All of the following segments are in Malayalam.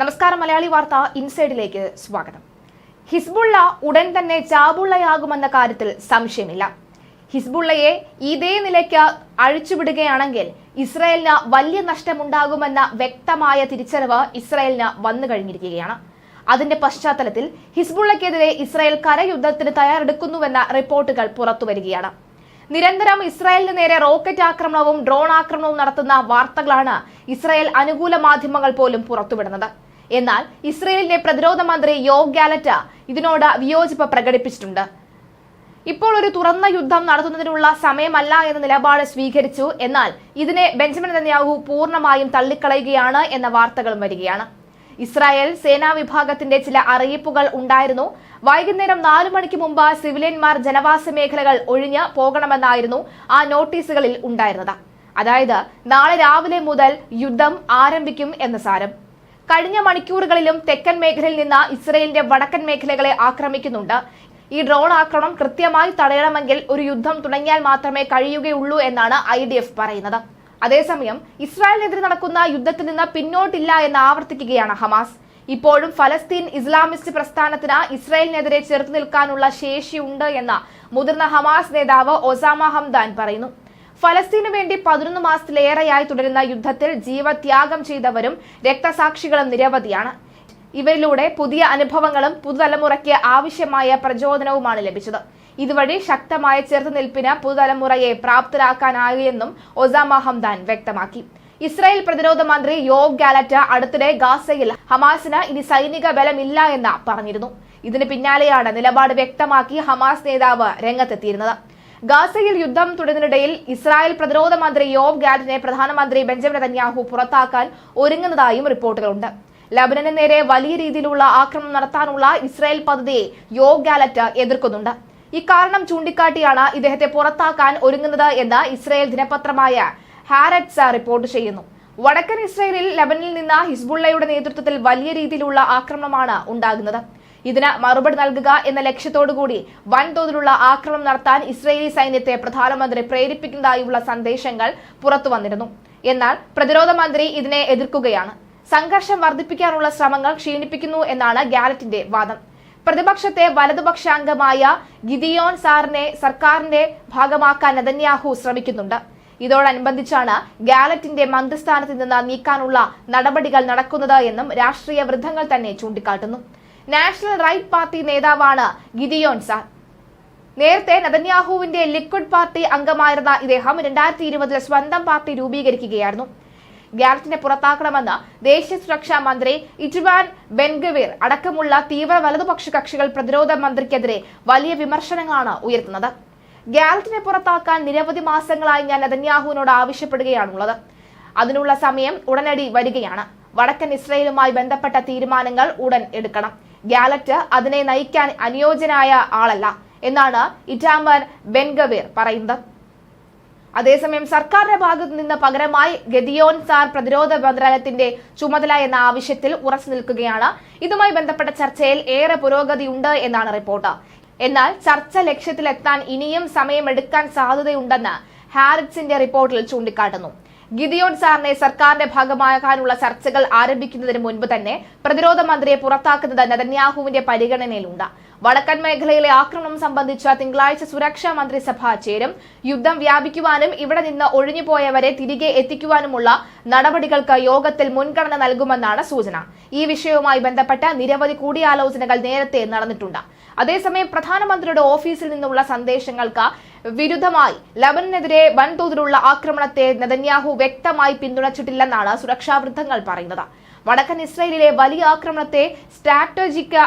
നമസ്കാരം മലയാളി വാർത്ത ഇൻസൈഡിലേക്ക് സ്വാഗതം. ഹിസ്ബുള്ള ഉടൻ തന്നെ ചാബുള്ളയാകുമെന്ന കാര്യത്തിൽ സംശയമില്ല. ഹിസ്ബുള്ളയെ ഇതേ നിലയ്ക്ക് അഴിച്ചുവിടുകയാണെങ്കിൽ ഇസ്രായേലിന് വലിയ നഷ്ടമുണ്ടാകുമെന്ന വ്യക്തമായ തിരിച്ചറിവ് ഇസ്രായേലിന് വന്നു കഴിഞ്ഞിരിക്കുകയാണ്. അതിന്റെ പശ്ചാത്തലത്തിൽ ഹിസ്ബുള്ളയ്ക്കെതിരെ ഇസ്രായേൽ കരയുദ്ധത്തിന് തയ്യാറെടുക്കുന്നുവെന്ന റിപ്പോർട്ടുകൾ പുറത്തുവരികയാണ് നിരന്തരം ഇസ്രായേലിന് നേരെ റോക്കറ്റ് ആക്രമണവും ഡ്രോൺ ആക്രമണവും നടത്തുന്ന വാർത്തകളാണ് ഇസ്രായേൽ അനുകൂല മാധ്യമങ്ങൾ പോലും പുറത്തുവിടുന്നത്. എന്നാൽ ഇസ്രായേലിന്റെ പ്രതിരോധ മന്ത്രി യോഗ് ഗാലറ്റ ഇതിനോട് വിയോജിപ്പ് പ്രകടിപ്പിച്ചിട്ടുണ്ട്. ഇപ്പോൾ ഒരു തുറന്ന യുദ്ധം നടത്തുന്നതിനുള്ള സമയമല്ല എന്ന നിലപാട് സ്വീകരിച്ചു. എന്നാൽ ഇതിനെ ബെഞ്ചമിൻ നെതന്യാഹു പൂർണമായും തള്ളിക്കളയുകയാണ് എന്ന വാർത്തകളും വരികയാണ്. ഇസ്രായേൽ സേനാ വിഭാഗത്തിന്റെ ചില അറിയിപ്പുകൾ ഉണ്ടായിരുന്നു. വൈകുന്നേരം നാലു മണിക്ക് മുമ്പ് സിവിലിയന്മാർ ജനവാസ മേഖലകൾ ഒഴിഞ്ഞ് പോകണമെന്നായിരുന്നു ആ നോട്ടീസുകളിൽ ഉണ്ടായിരുന്നത്. അതായത് നാളെ രാവിലെ മുതൽ യുദ്ധം ആരംഭിക്കും എന്ന സാരം. കഴിഞ്ഞ മണിക്കൂറുകളിലും തെക്കൻ മേഖലയിൽ നിന്ന് ഇസ്രയേലിന്റെ വടക്കൻ മേഖലകളെ ആക്രമിക്കുന്നുണ്ട്. ഈ ഡ്രോൺ ആക്രമണം കൃത്യമായി തടയണമെങ്കിൽ ഒരു യുദ്ധം തുടങ്ങിയാൽ മാത്രമേ കഴിയുകയുള്ളൂ എന്നാണ് ഐ പറയുന്നത്. അതേസമയം ഇസ്രായേലിനെതിരെ നടക്കുന്ന യുദ്ധത്തിൽ നിന്ന് പിന്നോട്ടില്ല എന്ന് ആവർത്തിക്കുകയാണ് ഹമാസ്. ഇപ്പോഴും ഫലസ്തീൻ ഇസ്ലാമിസ്റ്റ് പ്രസ്ഥാനത്തിന് ഇസ്രായേലിനെതിരെ ചെറുത്തു നിൽക്കാനുള്ള ശേഷിയുണ്ട് എന്ന് മുതിർന്ന ഹമാസ് നേതാവ് ഒസാമ ഹംദാൻ പറയുന്നു. ഫലസ്തീനു വേണ്ടി പതിനൊന്ന് മാസത്തിലേറെയായി തുടരുന്ന യുദ്ധത്തിൽ ജീവത്യാഗം ചെയ്തവരും രക്തസാക്ഷികളും നിരവധിയാണ്. ഇവരിലൂടെ പുതിയ അനുഭവങ്ങളും പുതുതലമുറയ്ക്ക് ആവശ്യമായ പ്രചോദനവുമാണ് ലഭിച്ചത്. ഇതുവഴി ശക്തമായ ചെറുത്തുനിൽപ്പിന് പുതുതലമുറയെ പ്രാപ്തരാക്കാനായെന്നും ഒസാമ ഹംദാൻ വ്യക്തമാക്കി. ഇസ്രായേൽ പ്രതിരോധ മന്ത്രി യോവ് ഗാലറ്റ് അടുത്തിടെ ഗാസയിൽ ഹമാസിന് ഇനി സൈനിക ബലമില്ല എന്ന് പറഞ്ഞിരുന്നു. ഇതിന് പിന്നാലെയാണ് നിലപാട് വ്യക്തമാക്കി ഹമാസ് നേതാവ് രംഗത്തെത്തിയിരുന്നത്. ഗാസയിൽ യുദ്ധം തുടരുന്നതിനിടയിൽ ഇസ്രായേൽ പ്രതിരോധ മന്ത്രി യോബ് ഗാഡിനെ പ്രധാനമന്ത്രി ബെഞ്ചമിൻ നെതന്യാഹു പുറത്താക്കാൻ ഒരുങ്ങുന്നതായും റിപ്പോർട്ടുകളുണ്ട്. ലബനന് നേരെ വലിയ രീതിയിലുള്ള ആക്രമണം നടത്താനുള്ള ഇസ്രായേൽ പദ്ധതിയെ യോവ് ഗാലറ്റ് എതിർക്കുന്നുണ്ട്. ഇക്കാരണം ചൂണ്ടിക്കാട്ടിയാണ് ഇദ്ദേഹത്തെ പുറത്താക്കാൻ ഒരുങ്ങുന്നത് എന്ന് ഇസ്രായേൽ ദിനപത്രമായ ഹാരറ്റ്സ റിപ്പോർട്ട് ചെയ്യുന്നു. വടക്കൻ ഇസ്രായേലിൽ ലബനിൽ നിന്ന് ഹിസ്ബുള്ളയുടെ നേതൃത്വത്തിൽ വലിയ രീതിയിലുള്ള ആക്രമണമാണ് ഉണ്ടാകുന്നത്. ഇതിന് മറുപടി നൽകുക എന്ന ലക്ഷ്യത്തോടുകൂടി വൻതോതിലുള്ള ആക്രമണം നടത്താൻ ഇസ്രയേലി സൈന്യത്തെ പ്രധാനമന്ത്രി പ്രേരിപ്പിക്കുന്നതായുള്ള സന്ദേശങ്ങൾ പുറത്തുവന്നിരുന്നു എന്നാൽ പ്രതിരോധ മന്ത്രി ഇതിനെ എതിർക്കുകയാണ്. സംഘർഷം വർദ്ധിപ്പിക്കാനുള്ള ശ്രമങ്ങൾ ക്ഷീണിപ്പിക്കുന്നു എന്നാണ് ഗാലറ്റിന്റെ വാദം. പ്രതിപക്ഷത്തെ വലതുപക്ഷാംഗമായ ഗിദിയോൻ സാറിനെ സർക്കാരിന്റെ ഭാഗമാക്കാൻ നദന്യാഹു ശ്രമിക്കുന്നുണ്ട്. ഇതോടനുബന്ധിച്ചാണ് ഗാലറ്റിന്റെ മന്ത്രിസ്ഥാനത്ത് നിന്ന് നീക്കാനുള്ള നടപടികൾ നടക്കുന്നത് എന്നും രാഷ്ട്രീയ വൃദ്ധങ്ങൾ തന്നെ ചൂണ്ടിക്കാട്ടുന്നു. നാഷണൽ റൈറ്റ് പാർട്ടി നേതാവാണ് ഗിദിയോൺ സാർ. നേരത്തെ നദന്യാഹുവിന്റെ ലിക്വിഡ് പാർട്ടി അംഗമായിരുന്ന ഇദ്ദേഹം രണ്ടായിരത്തി ഇരുപതിൽ സ്വന്തം പാർട്ടി രൂപീകരിക്കുകയായിരുന്നു. ഗാലറ്റിനെ പുറത്താക്കണമെന്ന് ദേശീയ സുരക്ഷാ മന്ത്രി ഇറ്റുവാൻ ബെൻഗവീർ അടക്കമുള്ള തീവ്ര വലതുപക്ഷ കക്ഷികൾ പ്രതിരോധ മന്ത്രിക്കെതിരെ വലിയ വിമർശനങ്ങളാണ് ഉയർത്തുന്നത്. ഗാലറ്റിനെ പുറത്താക്കാൻ നിരവധി മാസങ്ങളായി ഞാൻ നദന്യാഹുവിനോട് ആവശ്യപ്പെടുകയാണുള്ളത്. അതിനുള്ള സമയം ഉടനടി വരികയാണ്. വടക്കൻ ഇസ്രയേലുമായി ബന്ധപ്പെട്ട തീരുമാനങ്ങൾ ഉടൻ എടുക്കണം. ഗാലറ്റ് അതിനെ നയിക്കാൻ അനുയോജ്യനായ ആളല്ല എന്നാണ് ഇറ്റാമർ ബെൻഗവീർ പറയുന്നത്. അതേസമയം സർക്കാരിന്റെ ഭാഗത്തു നിന്ന് പകരമായി ഗദിയോൻ സാർ പ്രതിരോധ മന്ത്രാലയത്തിന്റെ ചുമതല എന്ന ആവശ്യത്തിൽ ഉറച്ചു നിൽക്കുകയാണ്. ഇതുമായി ബന്ധപ്പെട്ട ചർച്ചയിൽ ഏറെ പുരോഗതി ഉണ്ട് എന്നാണ് റിപ്പോർട്ട്. എന്നാൽ ചർച്ച ലക്ഷ്യത്തിലെത്താൻ ഇനിയും സമയമെടുക്കാൻ സാധ്യതയുണ്ടെന്ന് ഹാരിറ്റ്സിന്റെ റിപ്പോർട്ടിൽ ചൂണ്ടിക്കാട്ടുന്നു. ഗിദിയോൺ സാറിനെ സർക്കാരിന്റെ ഭാഗമാകാനുള്ള ചർച്ചകൾ ആരംഭിക്കുന്നതിന് മുൻപ് തന്നെ പ്രതിരോധ മന്ത്രിയെ പുറത്താക്കുന്നത് നെതന്യാഹുവിന്റെ പരിഗണനയിലുണ്ട്. വടക്കൻ മേഖലയിലെ ആക്രമണം സംബന്ധിച്ച തിങ്കളാഴ്ച സുരക്ഷാ മന്ത്രിസഭ ചേരും. യുദ്ധം വ്യാപിക്കുവാനും ഇവിടെ നിന്ന് ഒഴിഞ്ഞുപോയവരെ തിരികെ എത്തിക്കുവാനുമുള്ള നടപടികൾക്ക് യോഗത്തിൽ മുൻഗണന നൽകുമെന്നാണ് സൂചന. ഈ വിഷയവുമായി ബന്ധപ്പെട്ട നിരവധി കൂടിയാലോചനകൾ നേരത്തെ നടന്നിട്ടുണ്ട്. അതേസമയം പ്രധാനമന്ത്രിയുടെ ഓഫീസിൽ നിന്നുള്ള സന്ദേശങ്ങൾക്ക് വിരുദ്ധമായി ലബനനെതിരെ വൻതോതിലുള്ള ആക്രമണത്തെ നെതന്യാഹു വ്യക്തമായി പിന്തുണച്ചിട്ടില്ലെന്നാണ് സുരക്ഷാ വൃദ്ധങ്ങൾ പറയുന്നത്. വടക്കൻ ഇസ്രയേലിലെ വലിയ ആക്രമണത്തെ സ്ട്രാറ്റജിക്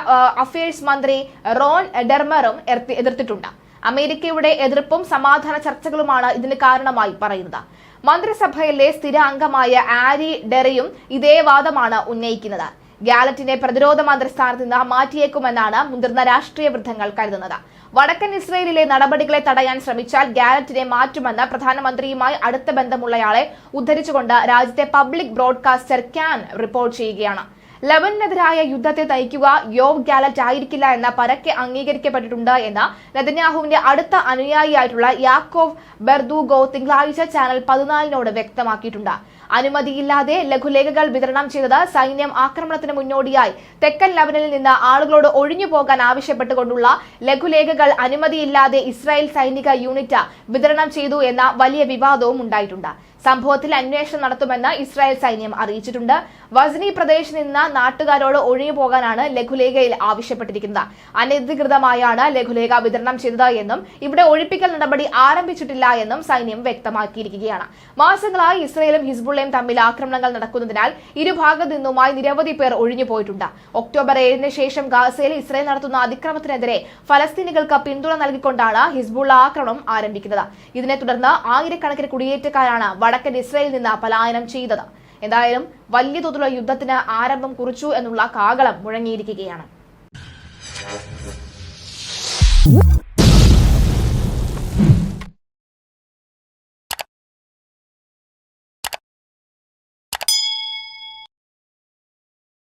അഫയേഴ്സ് മന്ത്രി റോൺ ഡെർമറും എതിർത്തിട്ടുണ്ട്. അമേരിക്കയുടെ എതിർപ്പും സമാധാന ചർച്ചകളുമാണ് ഇതിന് കാരണമായി പറയുന്നത്. മന്ത്രിസഭയിലെ സ്ഥിര അംഗമായ ആരി ഡെറിയും ഇതേ വാദമാണ് ഉന്നയിക്കുന്നത്. ഗാലറ്റിനെ പ്രതിരോധ മന്ത്രിസ്ഥാനത്ത് നിന്ന് മാറ്റിയേക്കുമെന്നാണ് മുതിർന്ന രാഷ്ട്രീയ വൃദ്ധങ്ങൾ കരുതുന്നത്. വടക്കൻ ഇസ്രയേലിലെ നടപടികളെ തടയാൻ ശ്രമിച്ചാൽ ഗാലറ്റിനെ മാറ്റുമെന്ന് പ്രധാനമന്ത്രിയുമായി അടുത്ത ബന്ധമുള്ളയാളെ ഉദ്ധരിച്ചുകൊണ്ട് രാജ്യത്തെ പബ്ലിക് ബ്രോഡ്കാസ്റ്റർ ക്യാൻ റിപ്പോർട്ട് ചെയ്യുകയാണ്. ലബനെതിരായ യുദ്ധത്തെ നയിക്കുക യോവ് ഗാലറ്റ് ആയിരിക്കില്ല എന്ന പരക്കെ അംഗീകരിക്കപ്പെട്ടിട്ടുണ്ട് എന്ന് നെതന്യാഹുവിന്റെ അടുത്ത അനുയായിയായിട്ടുള്ള യാക്കോവ് ബെർദൂഗോ തിങ്കളാഴ്ച ചാനൽ പതിനാലിനോട് വ്യക്തമാക്കിയിട്ടുണ്ട്. അനുമതിയില്ലാതെ ലഘുലേഖകൾ വിതരണം ചെയ്തത് സൈന്യം ആക്രമണത്തിന് മുന്നോടിയായി. തെക്കൻ ലബനിൽ നിന്ന് ആളുകളോട് ഒഴിഞ്ഞു പോകാൻ ആവശ്യപ്പെട്ടുകൊണ്ടുള്ള ലഘുലേഖകൾ അനുമതിയില്ലാതെ ഇസ്രായേൽ സൈനിക യൂണിറ്റ് വിതരണം ചെയ്തു എന്ന വലിയ വിവാദവും ഉണ്ടായിട്ടുണ്ട്. സംഭവത്തിൽ അന്വേഷണം നടത്തുമെന്ന് ഇസ്രായേൽ സൈന്യം അറിയിച്ചിട്ടുണ്ട്. വസ്നി പ്രദേശത്ത് നിന്ന് നാട്ടുകാരോട് ഒഴിഞ്ഞു പോകാനാണ് ലഘുലേഖയിൽ ആവശ്യപ്പെട്ടിരിക്കുന്നത്. അനധികൃതമായാണ് ലഘുലേഖ വിതരണം ചെയ്തത് എന്നും ഇവിടെ ഒഴിപ്പിക്കൽ നടപടി ആരംഭിച്ചിട്ടില്ല എന്നും സൈന്യം വ്യക്തമാക്കിയിരിക്കുകയാണ്. മാസങ്ങളായി ഇസ്രയേലും ഹിസ്ബുള്ളയും തമ്മിൽ ആക്രമണങ്ങൾ നടക്കുന്നതിനാൽ ഇരുഭാഗത്തു നിന്നുമായി നിരവധി പേർ ഒഴിഞ്ഞു പോയിട്ടുണ്ട്. ഒക്ടോബർ ഏഴിന് ശേഷം ഗാസയിൽ ഇസ്രയേൽ നടത്തുന്ന അതിക്രമത്തിനെതിരെ ഫലസ്തീനികൾക്ക് പിന്തുണ നൽകിക്കൊണ്ടാണ് ഹിസ്ബുള്ള ആക്രമണം ആരംഭിക്കുന്നത്. ഇതിനെ തുടർന്ന് ആയിരക്കണക്കിന് കുടിയേറ്റക്കാരാണ് വടക്കൻ ഇസ്രയേലിൽ നിന്ന് പലായനം ചെയ്തത്. എന്തായാലും വലിയ തോതിലുള്ള യുദ്ധത്തിന് ആരംഭം കുറിച്ചു എന്നുള്ള കാകളം മുഴങ്ങിയിരിക്കുകയാണ്.